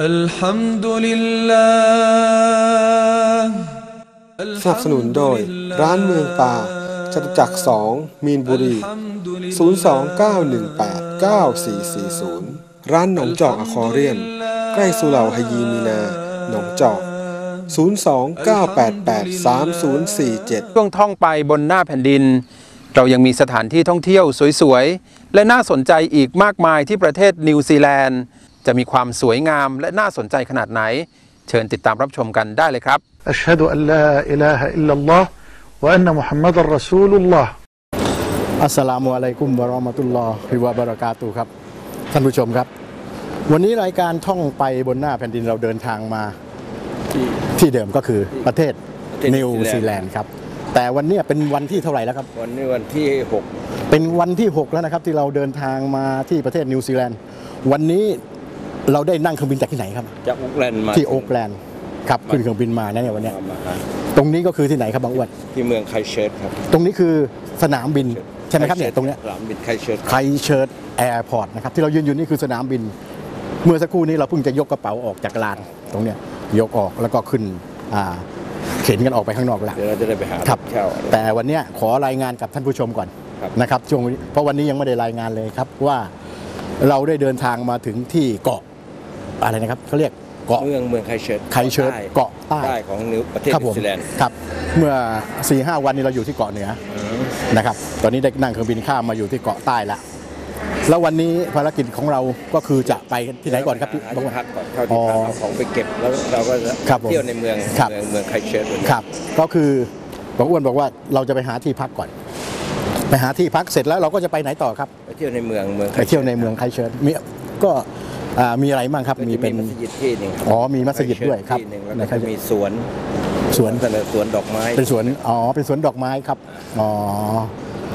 الحمد لله สนับสนุนโดย ร้านเมืองป่าจตุจักรสองมีนบุรี 029189440 ร้านหนองจอกอควาเรียม ใกล้สุเหร่าฮยีมีนา หนองจอก 029883047 ช่วงท่องไปบนหน้าแผ่นดิน เรายังมีสถานที่ท่องเที่ยวสวยๆ และน่าสนใจอีกมากมายที่ประเทศนิวซีแลนด์ จะมีความสวยงามและน่าสนใจขนาดไหน เชิญติดตามรับชมกันได้เลยครับอัชฮะดุอัลลอฮอิลาฮะอิลลัลลอฮ์วะอันมุฮัมมัดอัลรอซูลุลลอฮ์อัสสลามุอะลัยกุมบะรอมะตุลลอฮิวะบะรากาตุครับ ท่านผู้ชมครับ วันนี้รายการท่องไปบนหน้าแผ่นดินเราเดินทางมาที่เดิมก็คือประเทศนิวซีแลนด์ครับ แต่วันนี้เป็นวันที่เท่าไหร่แล้วครับ วันนี้วันที่ 6 เป็นวันที่ 6 แล้วนะครับที่เราเดินทางมาที่ประเทศนิวซีแลนด์ วันนี้ เราได้นั่งเครื่องบินจากที่ไหนครับ6จากโอ๊กแลนด์มาที่โอ๊กแลนด์ครับขึ้นเครื่องบินมานะเนี่ยวันเนี้ยมามาหาตรงนี้ก็คือที่ไหนครับบางอ้วนที่เมืองไคเชิร์ตครับ ตรงนี้คือสนามบินใช่ไหมครับเนี่ยตรงเนี้ยสนามบินไคเชิร์ตไคเชิร์ตแอร์พอร์ตนะครับที่เรายืนอยู่นี่คือสนามบิน เมื่อสักครู่นี้เราเพิ่งจะยกกระเป๋าออกจากลานตรงเนี้ยยกออกแล้วก็ขึ้นอ่าเข็นกันออกไปข้างนอกละเดี๋ยวเราจะได้ไปหาครับเช่าอะไรแต่วันเนี้ยขอรายงานกับท่านผู้ชมก่อนครับนะครับช่วงนี้เพราะวันนี้ยังไม่ได้รายงานเลยครับว่าเราได้เดินทางมาถึงที่เกาะ อะไรนะครับเขาเรียกเกาะเมืองเมืองไคเชิร์ตไคเชิร์ตเกาะใต้ใต้ของนิวประเทศครับนิผวมซีแลนด์ครับเมื่อ4ีหวันนี้เราอยู่ที่เกาะเหนือนะครับตอนนี้ได้นั่งเครื่องบินข้ามมาอยู่ที่เกาะใต้แล้วแล้ววันนี้ภารกิจของเราก็คือจะไปที่ไหนก่อนครับพี่หาบางที่วันพักก่อนเข้าที่พักอ๋อเอาของไปเก็บแล้วเราก็จะครับผมเที่ยวในเมืองครับเมืองเมืองไคเชิร์ตวันนี้ครับก็คือบางอ้วนบอกว่าเราจะไปหาที่พักก่อนไปหาที่พักเสร็จแล้วเราก็จะไปไหนต่อครับไปเที่ยวในเมืองเมืองไปเที่ยวในเมืองไคเชิร์ตมีก็ อ่ามีอะไรบ้างครับก็มีจะเป็มีนมัสยิดที่หนึ่งอ๋อมีมัสยิดด้วยครับที่หนึ่งแล้วนะครับก็จะมีสวนสวนเสนอสวนดอกไม้ เป็นสวนอ๋อเป็นสวนดอกไม้ครับอ๋อ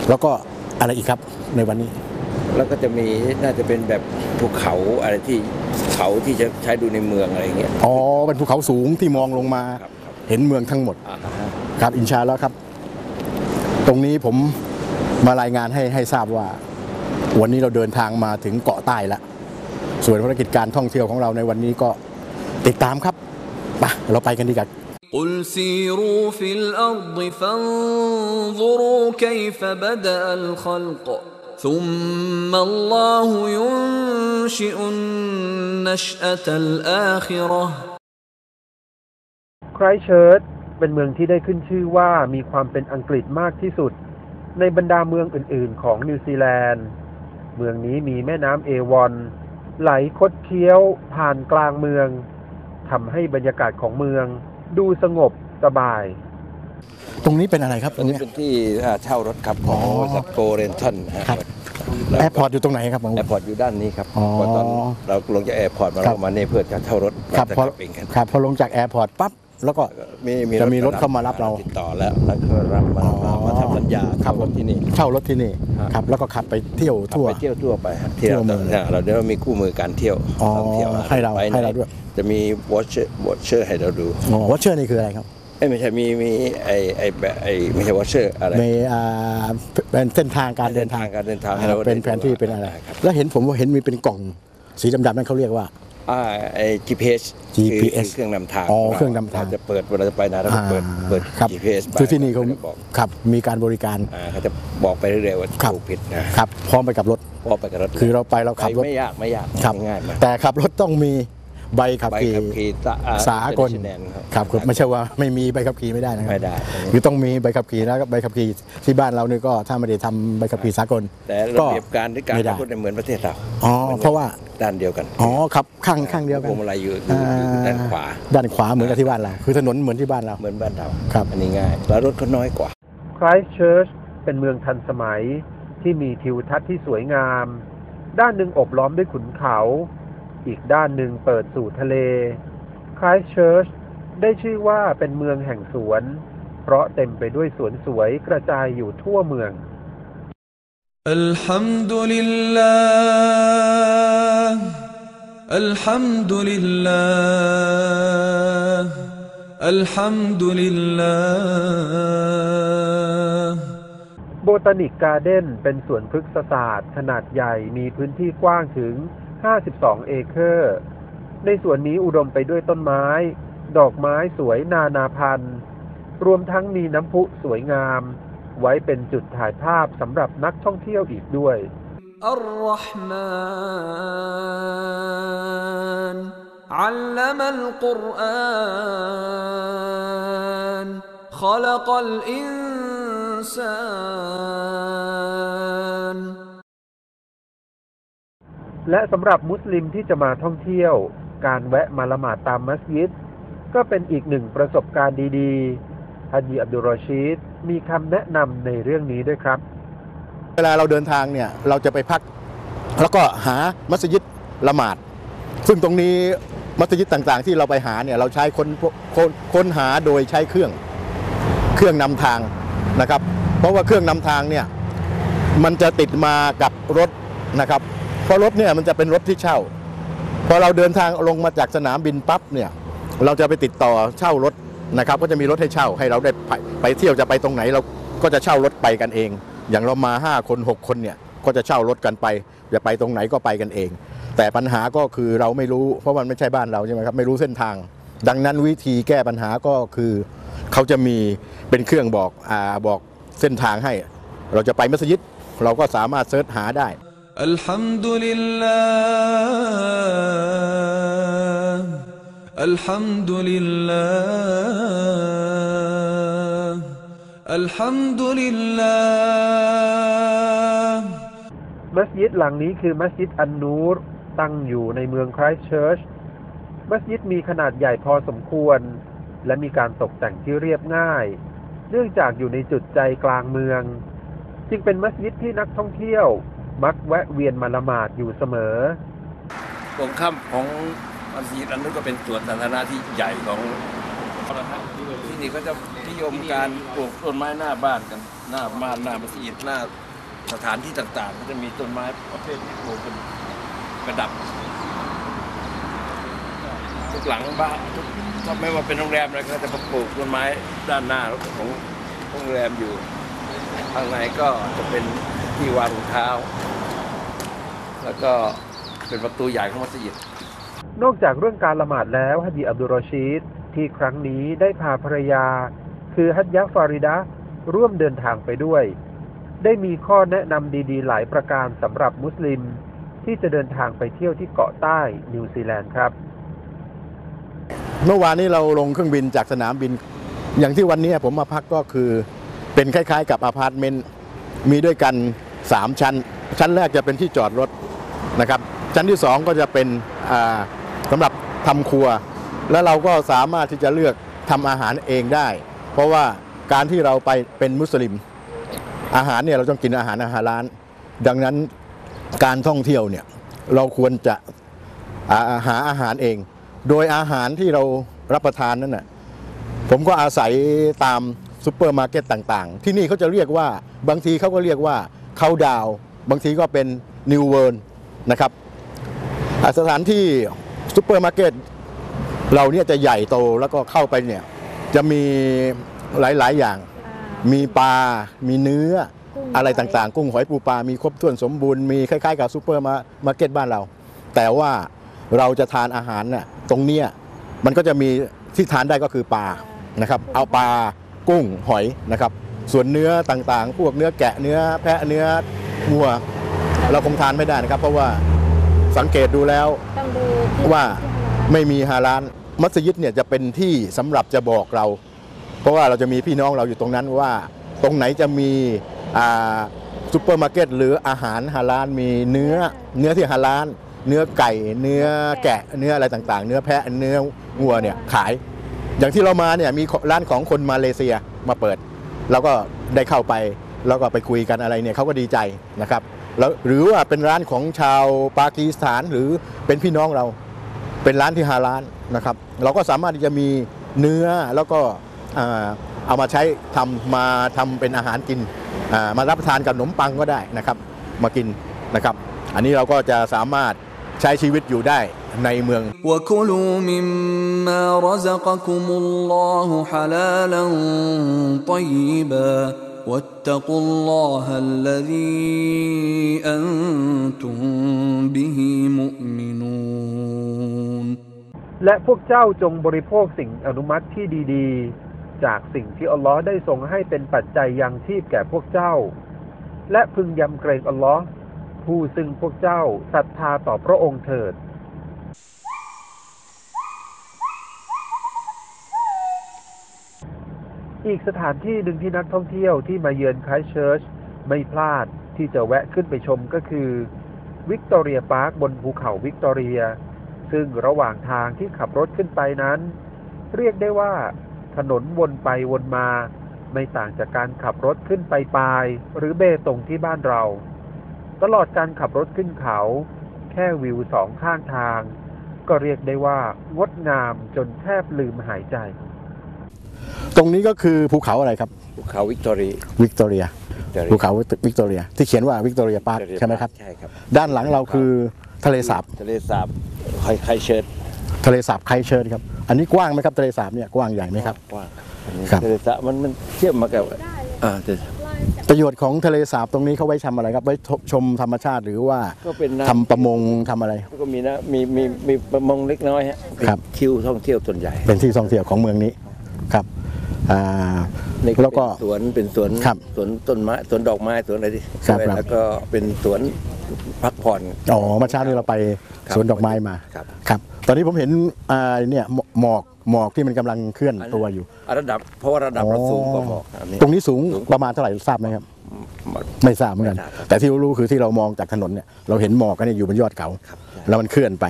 แล้วก็อะไรอีกครับในวันนี้ แล้วก็จะมีน่าจะเป็นแบบภูเขาอะไรที่เขาที่จะใช้ดูในเมืองอะไรอย่างเงี้ยอ๋อเป็นภูเขาสูงที่มองลงมาครับครับเห็นเมืองทั้งหมดอ่าฮะครับอินชาแล้วครับ ตรงนี้ผมมารายงานให้ให้ทราบว่า วันนี้เราเดินทางมาถึงเกาะใต้แล้ว ส่วนภารกิจการท่องเที่ยวของเราในวันนี้ก็ติดตามครับไปเราไปกันดีกว่า قل سيروا في الأرض فانظروا كيف بدأ الخلق ثم الله ينشئ النشأة الآخرة ไครเชิร์ตเป็นเมืองที่ได้ขึ้นชื่อว่ามีความเป็นอังกฤษมากที่สุด ในบรรดาเมืองอื่นๆของนิวซีแลนด์ เมืองนี้มีแม่น้ำเอวอน ไหลคดเคี้ยวผ่านกลางเมืองทำให้บรรยากาศของเมือง ดูสงบสบาย ตรงนี้เป็นอะไรครับตอัรนงนี้เนี้ยเป็นที่อ่าเช่ารถครับของอ๋อบริษัทโกเรนทันครับแอร์พอร์ตอยู่ตรงไหนครับบางแอร์พอร์ตอยู่ด้านนี้ครับอ๋อพอตอนเราลงจากแอร์พอร์ตมาครัเราบมานี่เพื่อจะเช่ารถครับจะพอกลับเองกันครับพอลงจากแอร์พอร์ตปั๊บ แล้วก็มีจะมีรถเข้ามารับเราติดต่อแล้วแล้วก็รับมารับเรามาทำสัญญาครับเช่ารถที่นี่เช่ารถที่นี่ครับครับแล้วก็ขับไปเที่ยวขับทั่วไปเที่ยวทั่วไปครับที่เราทั่วเมืองเนี่ยเราเดี๋ยวเรามีคู่มือการเที่ยวอ๋อท่องเที่ยวให้เราไปไนให้เราด้วยจะมีวอชเชอร์วอชเชอร์ให้เราดูอ๋อวัชเชอร์นี่คืออะไรครับเอ้ยไม่ใช่มีมีไอไอแบบไอไม่ใช่วอชเชอร์อะไรในอ่าเป็นเส้นทางการเดินทางการเดินทางให้เราอ่เป็นได้ดูแผนที่เป็นอะไรครับแล้วเห็นผมว่าเห็นมีเป็นกล่องสีดำๆนั่นเขาเรียกว่า อ่าไอ GPS GPS คือเครื่องนำทางอ๋อขงเครื่องนำทาง จะเปิดเวลาจะไปไหนเราก็เปิดอ่าเปิด ครับ GPS ไปคือที่นี่เขาจะบอกครับมีการบริการ อ่าเขาจะบอกไปเรื่อยๆว่าครับ ถูกผิดนะครับพร้อมไปกับรถ พอไปกับรถคือเราไปเราขับรถไปไม่ยากไม่ยากครับง่ายๆมากแต่ขับรถต้องมี ใบขับใบขี่ขับขี่ตะอ่สากล international ครับครับไม่ใช่ว่าไม่มีใบขับขี่ไม่ได้นะครับไม่ได้ คือต้องมีใบขับขี่แล้วก็ใบขับขี่ที่บ้านเราเนี่ยก็ถ้าไม่ได้ทำใบขับขี่สากลแต่ระเบียบการที่การไม่ได้ขับรถเนี่ยเหมือนประเทศเราอ๋อเพราะว่าด้านเดียวกันอ๋อครับข้างข้างเดียวกันพวงมาลัยอยู่อยู่อยู่ด้านขวา ด้านขวาเหมือนกับที่บ้านเราคือถนนเหมือนที่บ้านเรา เหมือนบ้านเราครับ อันนี้ง่าย แล้วรถก็น้อยกว่าไครเชิร์ชเป็นเมืองทันสมัยที่มีทิวทัศน์ที่สวยงาม ด้านหนึ่งอบล้อมด้วยขุนเขา อีกด้านหนึ่งเปิดสู่ทะเลไครเชิร์ชได้ชื่อว่าเป็นเมืองแห่งสวน เพราะเต็มไปด้วยสวนสวยกระจายอยู่ทั่วเมือง الحمد لله الحمد لله الحمد لله โบตานิกการ์เด้นเป็นสวนพฤกษศาสตร์ ขนาดใหญ่มีพื้นที่กว้างถึง 52 เอเคอร์ ในส่วนนี้อุดมไปด้วยต้นไม้ ดอกไม้สวยนานาพันธุ์ รวมทั้งมีน้ำพุสวยงาม ไว้เป็นจุดถ่ายภาพสำหรับนักท่องเที่ยวอีกด้วย الرحمن علم القرآن خلق الإنسان และสำหรับมุสลิมที่จะมาท่องเที่ยว การแวะมาละหมาดตามมัสยิด ก็เป็นอีกหนึ่งประสบการณ์ดีๆฮัจีอับดุลรอชีดมีคำแนะนำในเรื่องนี้ด้วยครับ เวลาเราเดินทางเนี่ยเราจะไปพัก แล้วก็หามัสยิดละหมาด ซึ่งตรงนี้มัสยิดต่างๆ ที่เราไปหาเนี่ยเราใช้ค้นค้นค้นหาโดยใช้เครื่องเครื่องนำทางนะครับ เพราะว่าเครื่องนำทางเนี่ยมันจะติดมากับรถนะครับ เพราะรถเนี่ยมันจะเป็นรถที่เช่า พอเราเดินทางลงมาจากสนามบินปั๊บเนี่ยเราจะไปติดต่อเช่ารถนะครับ ก็จะมีรถให้เช่าให้เราได้ไปไปเที่ยวจะไปตรงไหนเราก็จะเช่ารถไปกันเอง อย่างเรามา 5 คน 6 คนเนี่ยก็จะเช่ารถกันไปจะไปตรงไหนก็ไปกันเอง แต่ปัญหาก็คือเราไม่รู้เพราะมันไม่ใช่บ้านเราใช่ไหมครับไม่รู้เส้นทาง ดังนั้นวิธีแก้ปัญหาก็คือ เขาจะมีเป็นเครื่องบอกอ่าบอกเส้นทางให้ เราจะไปมัสยิดเราก็สามารถเซิร์ชหาได้ الحمد لله الحمد لله الحمد لله มัสยิดหลังนี้คือมัสยิดอันนูรตั้งอยู่ในเมืองไครสต์เชิร์ช มัสยิดมีขนาดใหญ่พอสมควร และมีการตกแต่งที่เรียบง่าย เนื่องจากอยู่ในจุดใจกลางเมือง จึงเป็นมัสยิดที่นักท่องเที่ยว มักแวะเวียนมาละหมาดอยู่เสมอ ตรงข้ามของมัสยิดอันนู้นก็เป็นสวนสาธารณะที่ใหญ่ของที่นี่ก็จะนิยมการปลูกต้นไม้หน้าบ้านกัน หน้าบ้านหน้ามัสยิดหน้าสถานที่ต่างๆ ก็จะมีต้นไม้ประเภทที่ปลูกเป็นประดับ ทุกหลังบ้านทุกถ้าไม่ว่าเป็นโรงแรมอะไรก็จะมาปลูกต้นไม้ด้านหน้าของโรงแรมอยู่ข้างในก็จะเป็น ที่วางรองเท้า แล้วก็เป็นประตูใหญ่ของมัสยิด นอกจากเรื่องการละหมาดแล้วฮัจญีอับดุลรอชีดที่ครั้งนี้ได้พาภรรยา คือฮัจยะฟาริดะร่วมเดินทางไปด้วย ได้มีข้อแนะนำดีๆ หลายประการสำหรับมุสลิม ที่จะเดินทางไปเที่ยวที่เกาะใต้นิวซีแลนด์ครับ เมื่อวานนี้เราลงเครื่องบินจากสนามบิน อย่างที่วันนี้ผมมาพักก็คือเป็นคล้ายๆ กับอพาร์ตเมนต์ มีด้วยกัน 3 ชั้น ชั้นแรกจะเป็นที่จอดรถนะครับ ชั้นที่ 2 ก็จะเป็นอ่าสำหรับทำครัว แล้วเราก็สามารถที่จะเลือกทำอาหารเองได้ เพราะว่าการที่เราไปเป็นมุสลิม อาหารเนี่ยเราต้องกินอาหารอาหารร้าน ดังนั้นการท่องเที่ยวเนี่ยเราควรจะาหาอาหารเอง โดยอาหารที่เรารับประทานนั้นน่ะผมก็อาศัยตาม ซูเปอร์มาร์เก็ตต่างๆ ที่นี่เขาจะเรียกว่าบางทีเขาก็เรียกว่าเขาดาวบางทีก็เป็นนิวเวิร์นนะครับอ่าสถานที่ซูเปอร์มาร์เก็ตเราเนี่ยจะใหญ่โตแล้วก็เข้าไปเนี่ยจะมีหลาย ๆ อย่าง มีปลา มีเนื้อ อะไรต่างๆ กุ้งหอยปูปลา มีครบถ้วนสมบูรณ์ มีคล้าย ๆ กับซูเปอร์มามาร์เก็ตบ้านเรา แต่ว่าเราจะทานอาหารน่ะตรงเนี้ยมันก็จะมีที่ทานได้ก็คือปลานะครับ เอาปลา กุ้งหอยนะครับ ส่วนเนื้อต่างๆ พวกเนื้อแกะเนื้อแพะเนื้อวัว เราคงทานไม่ได้นะครับ เพราะว่าสังเกตดูแล้วต้องดูที่ว่าที่ไม่มีฮาลานมัสยิดเนี่ยจะเป็นที่สำหรับจะบอกเรา เพราะว่าเราจะมีพี่น้องเราอยู่ตรงนั้นว่า ตรงไหนจะมีอ่าซูเปอร์มาร์เก็ตหรืออาหารฮาลานมีเนื้อเนื้อที่ฮาลานเนื้อไก่ เนื้อแกะเนื้ออะไรต่างๆ เนื้อแพะเนื้อวัวเนี่ยขาย อย่างที่เรามาเนี่ยมีร้านของคนมาเลเซียมาเปิด เราก็ได้เข้าไปแล้วก็ไปคุยกันอะไรเนี่ยเขาก็ดีใจนะครับแล้วหรือว่าเป็นร้านของชาวปากีสถานหรือเป็นพี่น้องเราเป็นร้านที่ฮาลานนะครับ เราก็สามารถที่จะมีเนื้อแล้วก็เอามาใช้ทำมาทำเป็นอาหารกินมารับประทานกับขนมปังก็ได้นะครับ มากินนะครับ อันนี้เราก็จะสามารถ ใช้ชีวิตอยู่ได้ในเมือง وكلوا مما رزقكم الله حلالا طيبا واتقوا الله الذي انتم به مؤمنون และพวกเจ้าจงบริโภคสิ่งอนุมัติที่ดีๆ จากสิ่งที่อัลลอฮ์ได้ทรงให้เป็นปัจจัยยังชีพแก่พวกเจ้า และพึงยำเกรงอัลลอฮ์ ผู้ซึ่งพวกเจ้าศรัทธาต่อพระองค์เถิด อีกสถานที่หนึ่งที่นักท่องเที่ยวที่มาเยือนไครสต์เชิร์ชไม่พลาดที่จะแวะขึ้นไปชมก็คือวิกตอเรียพาร์คบนภูเขาวิกตอเรีย ซึ่งระหว่างทางที่ขับรถขึ้นไปนั้น เรียกได้ว่า ถนนวนไปวนมา ไม่ต่างจากการขับรถขึ้นไปปาย หรือเบตงที่บ้านเรา ตลอดการขับรถขึ้นเขา แค่วิวสองข้างทาง ก็เรียกได้ว่างดงามจนแทบลืมหายใจ ตรงนี้ก็คือภูเขาอะไรครับ ภูเขาวิกตอเรีย วิกตอเรียภูเขาวิกตอเรีย ที่เขียนว่าวิกตอเรียพาร์คใช่ไหมครับใช่ครับ ด้านหลังเราคือทะเลสาบทะเลสาบไคไคเชิดทะเลสาบไคเชิร์ครับ อันนี้กว้างไหมครับทะเลสาบเนี่ยกว้างใหญ่ไหมครับ กว้างอันนี้ครับ ทะเลสาบมันมันเทียบมากับอ่าแต่ ประโยชน์ของทะเลสาบตรงนี้เขาไว้ทำอะไรครับไว้ชมธรรมชาติหรือว่าก็เป็นน้ำ ทำประมงทำอะไร ก็มีนะมีมีมีประมงเล็กน้อยฮะเป็นครับ คิวท่องเที่ยวส่วนใหญ่เป็นที่ท่องเที่ยวของเมืองนี้ครับอ่านี่แล้วก็ เป็นสวนเป็นสวนครับสวนต้นไม้สวนดอกไม้สวนอะไรที่ครับครับ แล้วก็เป็นสวนพักผ่อน อ๋อเมื่อเช้านี้เราไปครับสวนดอกไม้มาครับ ครับ ตอนนี้ผมเห็นอ่าเนี่ยหมอกหมอกที่มันกำลังเคลื่อนตัวอยู่อะระดับเพราะว่าระดับเราสูงกว่าหมอกอันนี้ ตรงนี้สูงสูง ประมาณเท่าไหร่ทราบไหมครับหมดไม่ทราบเหมือนกัน ไม่ทราบครับแต่ที่รู้คือที่เรามองจากถนนเนี่ยเราเห็นหมอกกันเนี่ยอยู่บนยอดเขา ครับใช่แล้วมันเคลื่อนไป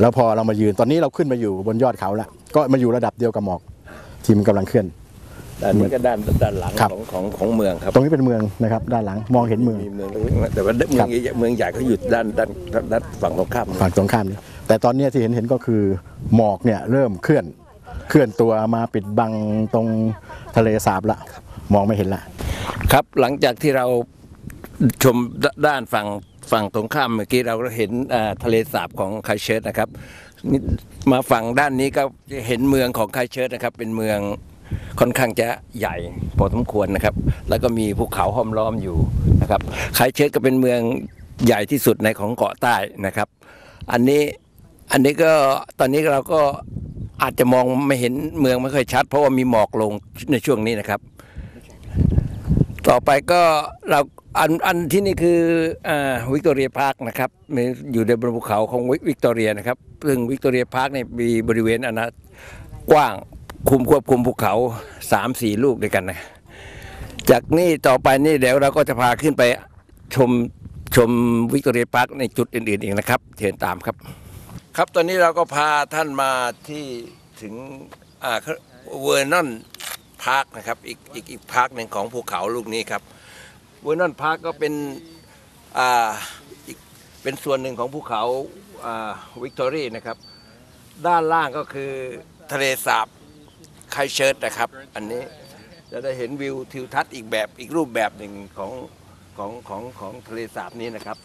แล้วพอเรามายืนตอนนี้เราขึ้นมาอยู่บนยอดเขาแล้วก็มาอยู่ระดับเดียวกับหมอกที่มันกำลังเคลื่อน ด้านนี้ก็ด้านด้านหลังครับ ของของของเมืองครับตรงนี้เป็นเมืองนะครับ ด้านหลังมองเห็นเมือง มีเมืองเล็กๆแต่ว่าเมืครัองบใหญ่เมืองใหญ่เขาอยู่ด้านด้านด้านฝั่งตรงข้ามฝั่งตรงข้ามนี้ แต่ตอนนี้ที่เห็นเห็นก็คือหมอกเนี่ยเริ่มเคลื่อนเคลื่อนตัวมาปิดบังตรงทะเลสาบละมองไม่เห็นละครับหลังจากที่เราชมดด้านฝั่งฝั่งตรงข้ามเมื่อกี้เราก็เห็นทะเลสาบของไคเชิร์ตนะครับมาฝั่งด้านนี้ก็จะเห็นเมืองของไคเชิร์ตนะครับ เป็นเมืองค่อนข้างจะใหญ่พอสมควรนะครับ แล้วก็มีภูเขาห้อมล้อมอยู่นะครับไคเชิร์ตก็เป็นเมืองใหญ่ที่สุดในของเกาะใต้นะครับ อันนี้ อันนี้ก็ตอนนี้เราก็อาจจะมองไม่เห็นเมืองไม่ค่อยชัด เพราะว่ามีหมอกลงในช่วงนี้นะครับ ต่อไปก็เราอันอันที่นี่คือวิกตอเรียพาร์คนะครับอยู่ในบนภูเขาของวิกตอเรียนะครับซึ่งวิกตอเรียพาร์คเนี่ยมีบริเวณอนนากว้างคุมควบคุมภูเขาสามสี่ลูกด้วยกันนะจากนี่ต่อไปนี่เดี๋ยวเราก็จะพาขึ้นไปชมชมวิกตอเรียพาร์คในจุดอื่นๆอีกนะครับ เชิญตามครับ ครับตอนนี้เราก็พาท่านมาที่ถึงเวอร์นอนพาร์คนะครับอีกอีกอีกพาร์คหนึ่งของภูเขาลูกนี้ครับเวอร์นอนพาร์คก็เป็นอ่าอีกเป็นส่วนหนึ่งของภูเขาวิกตอรีนะครับ ด้านล่างก็คือทะเลสาบไคเชิร์ตนะครับ อันนี้จะได้เห็นวิวทิวทัศน์อีกแบบอีกรูปแบบหนึ่งของของของของทะเลสาบนี้นะครับ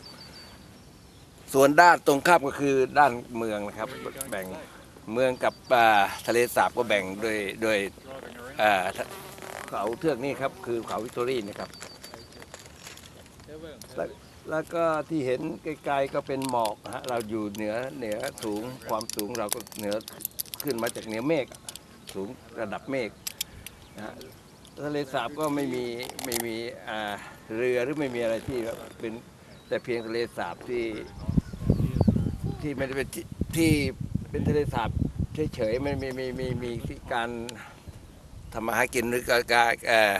ส่วนด้านตรงข้ามก็คือด้านเมืองนะครับ แบ่งเมืองกับทะเลสาบก็แบ่งโดยโดยเขาเทือกนี้ครับคือเขาวิกตอรีนะครับแล้วแล้วก็ที่เห็นไกลๆก็เป็นหมอกฮะเราอยู่เหนือเหนือสูงความสูงเราก็เหนือขึ้นมาจากเหนือเมฆสูงระดับเมฆนะฮะทะเลสาบก็ไม่มีไม่มีเรือหรือไม่มีอะไรที่เป็นแต่เพียงทะเลสาบที่ ที่ไม่ได้เป็นที่ที่เป็นทะเลสาบเฉยๆไม่มีมีมีมีที่การทำมาหากินหรือการการเอ่อ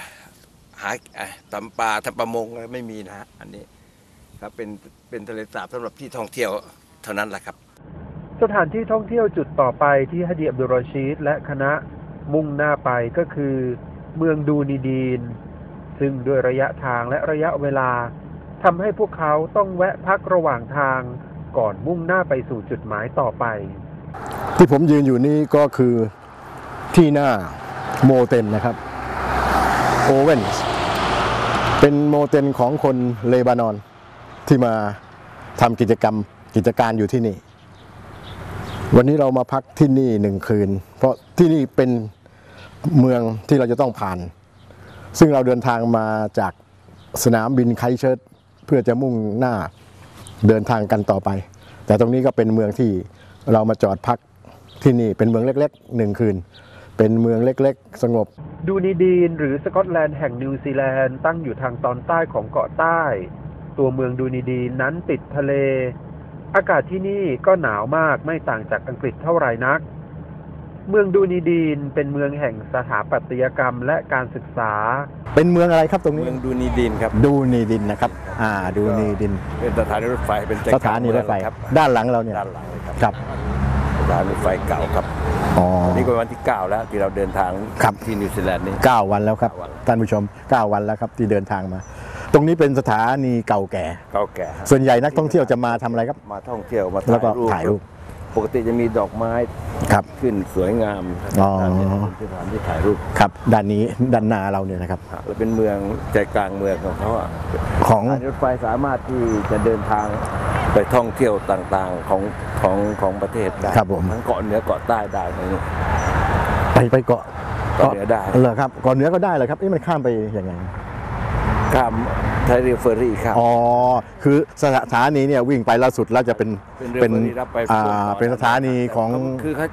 หาเอ่อทำปลาทำประมงอะไรไม่มีนะฮะอันนี้ครับเป็นเป็นทะเลสาบสำหรับที่ท่องเที่ยวเท่านั้นแหละครับ สถานที่ท่องเที่ยวจุดต่อไปที่ฮะดีอับดุลรอชีดและคณะมุ่งหน้าไปก็คือ เมืองดูนีดีน ซึ่งด้วยระยะทางและระยะเวลาทำให้พวกเขาต้องแวะพักระหว่างทาง ก่อนมุ่งหน้าไปสู่จุดหมายต่อไป ที่ผมยืนอยู่นี่ก็คือที่หน้าโมเตนนะครับโอเวนส์เป็นโมเตนของคนเลบานอนที่มาทำกิจกรรมกิจการอยู่ที่นี่ วันนี้เรามาพักที่นี่หนึ่งคืน เพราะที่นี่เป็นเมืองที่เราจะต้องผ่าน ซึ่งเราเดินทางมาจากสนามบินไคเชิร์ตเพื่อจะมุ่งหน้า เดินทางกันต่อไป แต่ตรงนี้ก็เป็นเมืองที่เรามาจอดพักที่นี่เป็นเมืองเล็กๆหนึ่งคืน เป็นเมืองเล็กๆ สงบ ดูนีดีนหรือสกอตแลนด์แห่งนิวซีแลนด์ตั้งอยู่ทางตอนใต้ของเกาะใต้ ตัวเมืองดูนีดีนนั้นติดทะเล อากาศที่นี่ก็หนาวมากไม่ต่างจากอังกฤษเท่าไหร่นัก เมืองดูนีดีนเป็นเมืองแห่งสถาปัตยกรรมและการศึกษา เป็นเมืองอะไรครับตรงนี้ เมืองดูนีดินครับ ดูนีดินนะครับ อ่า ดูนีดิน เป็นสถานีรถไฟ เป็นใจสถานีรถไฟครับด้านหลังเราเนี่ย ด้านหลังเลยครับ ครับ สถานีรถไฟเก่าครับอ๋อ นี่ก็เป็นวันที่ 9 แล้วที่เราเดินทางครับ ที่นิวซีแลนด์นี่ เก้าวันแล้วครับ เก้าวัน ท่านผู้ชมเก้าวันแล้วครับที่เดินทางมา ตรงนี้เป็นสถานีเก่าแก่ เก่าแก่ครับส่วนใหญ่นักท่องเที่ยวจะมาทำอะไรครับ มาท่องเที่ยวมาแล้วก็ถ่ายรูปถ่ายรู ปปกติจะมีดอกไม้ครับขึ้นสวยงามอ๋อด้านนี้เป็นสถานที่ถ่ายรูปครับ ด้านนี้ด้านหน้าเราเนี่ยนะครับ แล้วเป็นเมืองใจกลางเมืองของเขาอะของสถานีรถไฟสามารถที่จะเดินทางไปท่องเที่ยวต่างๆของของของประเทศได้ครับผม ทั้งเกาะเหนือเกาะใต้ได้ตรงนี้ไปไปเกาะเกาะเหนือได้เหรอครับเกาะเหนือก็ได้เหรอครับเอ๊ะมันข้ามไปยังไง ข้ามไทยเรือเฟอร์รี่ครับ อ๋อ คือสถานีเนี่ยวิ่งไปล่าสุดแล้วจะเป็นเป็นเรือเฟอร์รี่รับไปอ่าช่วงต่อเป็นสถานีของ คือเขา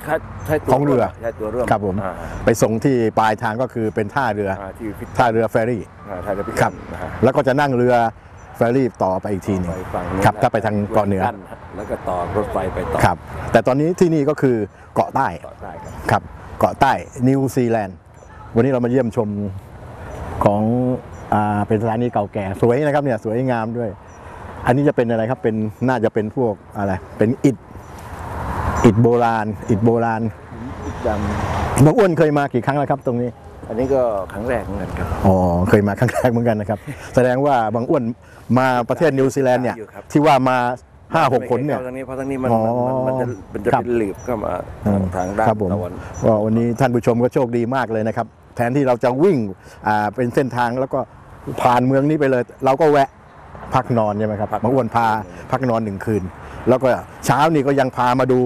ใช้ตัวของเรือ ใช้ตัวเรือครับผมอ่าไปส่งที่ปลายทางก็คือเป็นท่าเรืออ่าที่พิท่าเรือเฟอร์รี่ อ่าท่าเรือพิครับนะฮะแล้วก็จะนั่งเรือเฟอร์รี่ต่อไปอีกทีหนึงไปฝั่งนู้นครับถ้าไปทางเกาะเหนือแล้วก็ต่อรถไฟไปต่อครับ แต่ตอนนี้ที่นี่ก็คือเกาะใต้เกาะใต้ครับ ครับเกาะใต้นิวซีแลนด์วันนี้เรามาเยี่ยมชมของ อ่าเป็นสถานีเก่าแก่สวยนะครับเนี่ยสวยงามด้วย อันนี้จะเป็นอะไรครับเป็นน่าจะเป็นพวกอะไรเป็นอิฐอิฐโบราณ อิฐโบราณดน้องอ้วนเคยมากี่ครั้งแล้วครับ ตรงนี้ำอันนี้ก็ครั้งแรกเหมือนกันครับอ๋อเคยมาครั้งแรกเหมือนกันนะครับ แสดงว่าบางอ้วนมาประเทศนิวซีแลนด์เนี่ยอยู่ครับที่ว่ามาห้าหกคนเนี่ยไม่คข้าทางนี้เพราะทางนี้มันอ๋อมันมันจะมันจะครับเป็นหลืบเข้ามาทางด้านครับผมตะวันว่าวันนี้ท่านผู้ชมก็โชคดีมากเลยนะครับ แทนที่เราจะวิ่งอ่าเป็นเส้นทางแล้วก็ ผ่านเมืองนี้ไปเลย เราก็แวะพักนอนใช่ไหมครับบางอ้วนพาพักนอนหนึ่งคืน แล้วก็เช้านี้ก็ยังพามาดู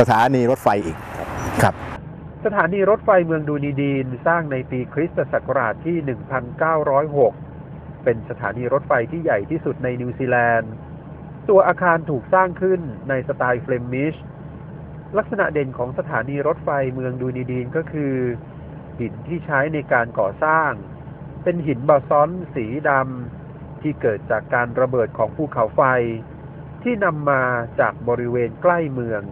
สถานีรถไฟอีกครับ สถานีรถไฟเมืองดูนีดีนสร้างในปีคริสตศักราชที่ 1906 เป็นสถานีรถไฟที่ใหญ่ที่สุดในนิวซีแลนด์ ตัวอาคารถูกสร้างขึ้นในสไตล์เฟลมิชลักษณะเด่นของสถานีรถไฟเมืองดูนีดีนก็คือ หินที่ใช้ในการก่อสร้าง เป็นหินบาซอนต์สีดำที่เกิดจากการระเบิดของภูเขาไฟ ที่นำมาจากบริเวณใกล้เมือง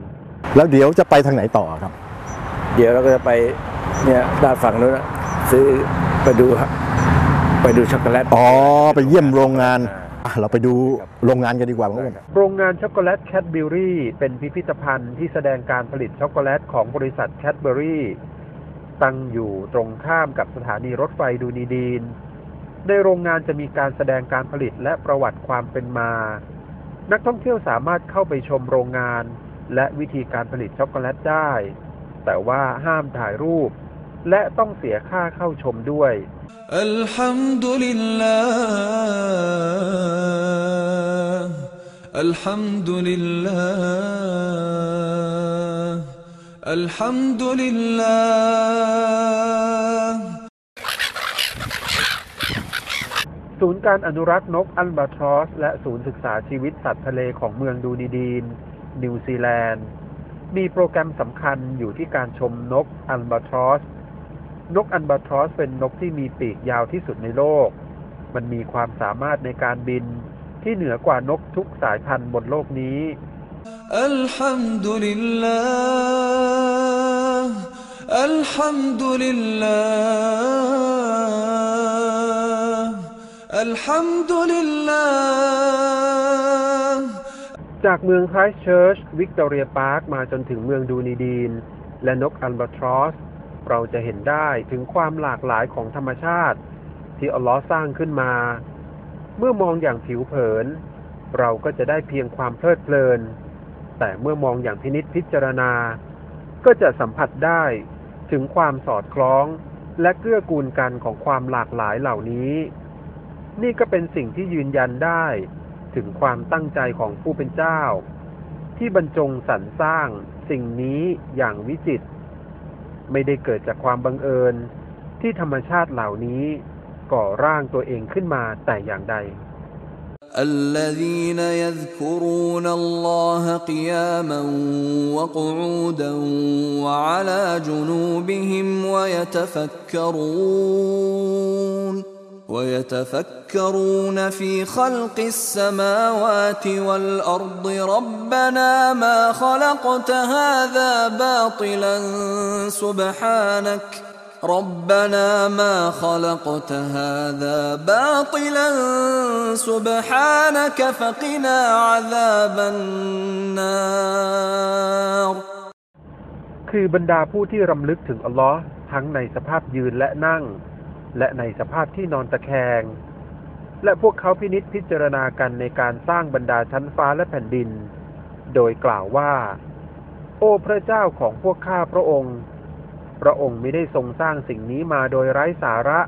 แล้วเดี๋ยวจะไปทางไหนต่อครับ เดี๋ยวเราก็จะไปเนี่ยด้านฝั่งนู้นนะซื้อไปดูฮะไปดูช็อกโกแลตอ๋อไปเยี่ยมโรงงานอ่าอะเราไปดูโรงงานกันดีกว่าบางอ้วนโรงงานช็อกโกแลตแคดเบอรี่เป็นพิพิธภัณฑ์ที่แสดงการผลิตช็อกโกแลตของบริษัทแคดเบอรี่ ตั้งอยู่ตรงข้ามกับสถานีรถไฟดูนีดีน ในโรงงานจะมีการแสดงการผลิตและประวัติความเป็นมา นักท่องเที่ยวสามารถเข้าไปชมโรงงาน และวิธีการผลิตช็อกโกแลตได้ แต่ว่าห้ามถ่ายรูป และต้องเสียค่าเข้าชมด้วยอัลฮัมดุลิลลาห์อัลฮัมดุลิลลาห์ الحمد لله ศูนย์การอนุรักษ์นกอัลบาทรอส และศูนย์ศึกษาชีวิตสัตว์ทะเลของเมืองดูนีดีน นิวซีแลนด์ มีโปรแกรมสำคัญอยู่ที่การชมนกอัลบาทรอส นกอัลบาทรอสเป็นนกที่มีปีกยาวที่สุดในโลก มันมีความสามารถในการบินที่เหนือกว่านกทุกสายพันธุ์บนโลกนี้ الحمد لله الحمد لله الحمد لله จากเมืองไครสต์เชิร์ช วิกตอเรียพาร์ค มาจนถึงเมืองดูนีดีน และนกอัลบาทรอส เราจะเห็นได้ถึงความหลากหลายของธรรมชาติ ที่อัลลอฮ์สร้างขึ้นมา เมื่อมองอย่างผิวเผิน เราก็จะได้เพียงความเพลิดเพลิน แต่เมื่อมองอย่างพินิษพิจารณา ก็จะสัมผัสได้ถึงความสอดคล้องและเกื้อกูลกันของความหลากหลายเหล่านี้ นี่ก็เป็นสิ่งที่ยืนยันได้ถึงความตั้งใจของผู้เป็นเจ้า ที่บรรจงสรรสร้างสิ่งนี้อย่างวิจิตรไม่ได้เกิดจากความบังเอิญที่ธรรมชาติเหล่านี้ก่อร่างตัวเองขึ้นมาแต่อย่างใด الذين يذكرون الله قياما وقعودا وعلى جنوبهم ويتفكرون ويتفكرون في خلق السماوات والأرض. ربنا ما خلقت هذا باطلا سبحانك ربنا ما خلقت هذا باطلا سبحانك فقنا عذاب النار คือบรรดาผู้ที่รำลึกถึงอัลลอฮ์ทั้งในสภาพยืนและนั่ง และในสภาพที่นอนตะแคง และพวกเขาพินิษพิจารณากันในการสร้างบรรดาชั้นฟ้าและแผ่นดิน โดยกล่าวว่า โอ้พระเจ้าของพวกข้าพระองค์ พระองค์ไม่ได้ทรงสร้างสิ่งนี้มาโดยไร้สาระ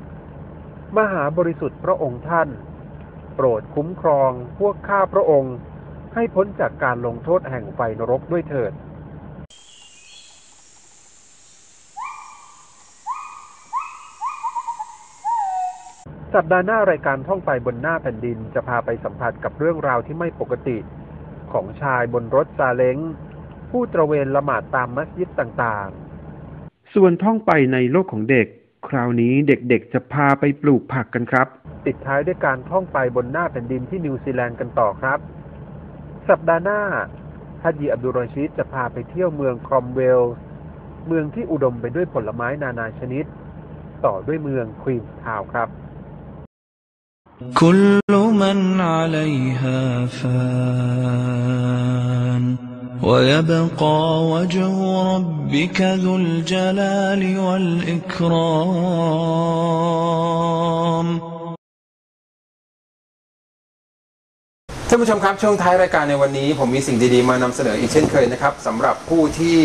มหาบริสุทธิ์พระองค์ท่าน โปรดคุ้มครองพวกข้าพระองค์ ให้พ้นจากการลงโทษแห่งไฟนรกด้วยเถิดสัปดาห์หน้ารายการท่องไปบนหน้าแผ่นดินจะพาไปสัมผัสกับเรื่องราวที่ไม่ปกติ ของชายบนรถซาเล้ง ผู้ตระเวนละหมาดตามมัสยิดต่างๆ ส่วนท่องไปในโลกของเด็ก คราวนี้เด็กๆจะพาไปปลูกผักกันครับ ติดท้ายด้วยการท่องไปบนหน้าแผ่นดินที่นิวซีแลนด์กันต่อครับ สัปดาห์หน้าฮัจยีอับดุลรอชีดจะพาไปเที่ยวเมืองครอมเวล เมืองที่อุดมไปด้วยผลไม้นานาชนิด ต่อด้วยเมืองควีนส์ทาวน์ครับ كل من عليها فان ويبقى وجه ربك ذو الجلال والإكرام ท่านผู้ชมครับช่วงท้ายรายการในวันนี้ ผมมีสิ่งดีๆมานำเสนออีกเช่นเคยนะครับสำหรับผู้ที่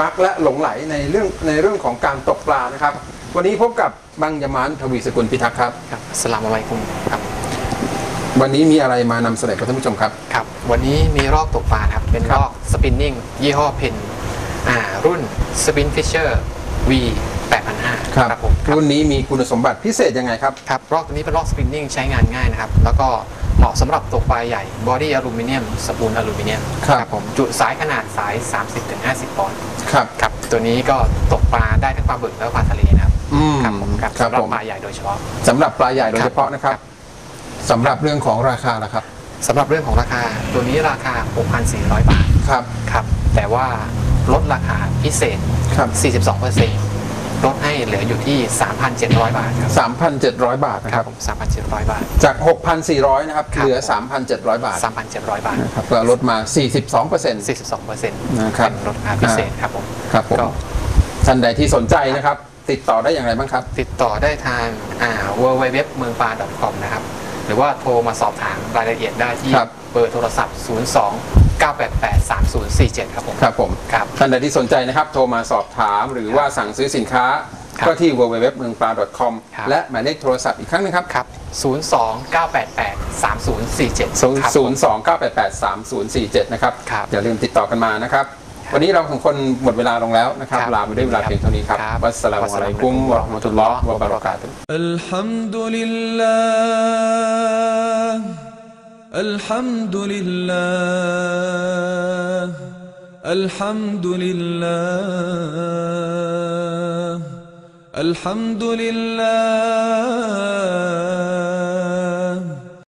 รักและหลงไหลในเรื่องในเรื่องของการตกปลานะครับ วันนี้พบกับบังยามานทวีสกุลพิทักษ์ครับ ครับสลามอะลัยกุมครับ วันนี้มีอะไรมานำเสนอกับท่านผู้ชมครับ ครับ วันนี้มีรอกตกปลาครับ เป็นครัรบอกสปินนิ่งยี่ห้อเพนอ่ารุ่นสปินฟิชเชอร์ V 8,500ครับผมครับรุ่นนี้มีคุณสมบัติพิเศษยังไงครับ ครับรอกตัวนี้เป็นรอกสปินนิ่งใช้งานง่ายนะครับ แล้วก็เหมาะสำหรับตกปลาใหญ่บอดี้อลูมิเนียมสปูลอลูมิเนียมครับ ผมจุสายขนาดสาย 30-50 ปอนด์ครับ ครับ ตัวนี้ก็ตกปลาได้ทั้งปลาบึกและปลาทะเลนะครับ อืมครับผมครับครับสำหรับผมปลาใหญ่โดยเฉพาะ สำหรับปลาใหญ่โดยเฉพาะนะครับ ครับ สำหรับเรื่องของราคาล่ะครับสำหรับเรื่องของราคาตัวนี้ราคา 6,400 บาทครับ ครับ แต่ว่าลดราคาพิเศษ ครับ 42%ลดให้เหลืออยู่ที่ 3,700 บาทครับ3,700 บาทนะคครัรับบผม3,700 บาท จาก 6,400 นะครับ ครับ เหลือ 3,700 บาท3,700 บาท นะครับก็ลดมา 42% 42%นะครับเป็นลดราคาพิเศษครับผม ครับผม ก็ ท่านใดที่สนใจนะครับ ติดต่อได้อย่างไรบ้างครับ ติดต่อได้ทางอ่า www เมืองปลา .com นะครับ หรือว่าโทรมาสอบถามรายละเอียดได้ที่ครับ เบอร์โทรศัพท์ 02 988 3047 ครับผม ครับผมครับ ท่านใดที่สนใจนะครับ โทรมาสอบถามหรือว่าสั่งซื้อสินค้า ครับก็ที่ www เมืองปลา .com ครับ และหมายเลขโทรศัพท์อีกครั้งหนึงครับ ครับ 02 988 3047ครับผม029883047 นะครับ ครับ อย่าลืมติดต่อกันมานะครับ วันนี้เราสองคนหมดเวลาลงแล้วนะครับ ครับ ลาไปด้วยเวลาเพียงเท่านี้ครับ ครับ วัสสลามุอะลัยกุมวะเราะห์มะตุลลอฮ์วะบะเราะกาตุฮ์ الحمد لله الحمد لله الحمد لله الحمد لله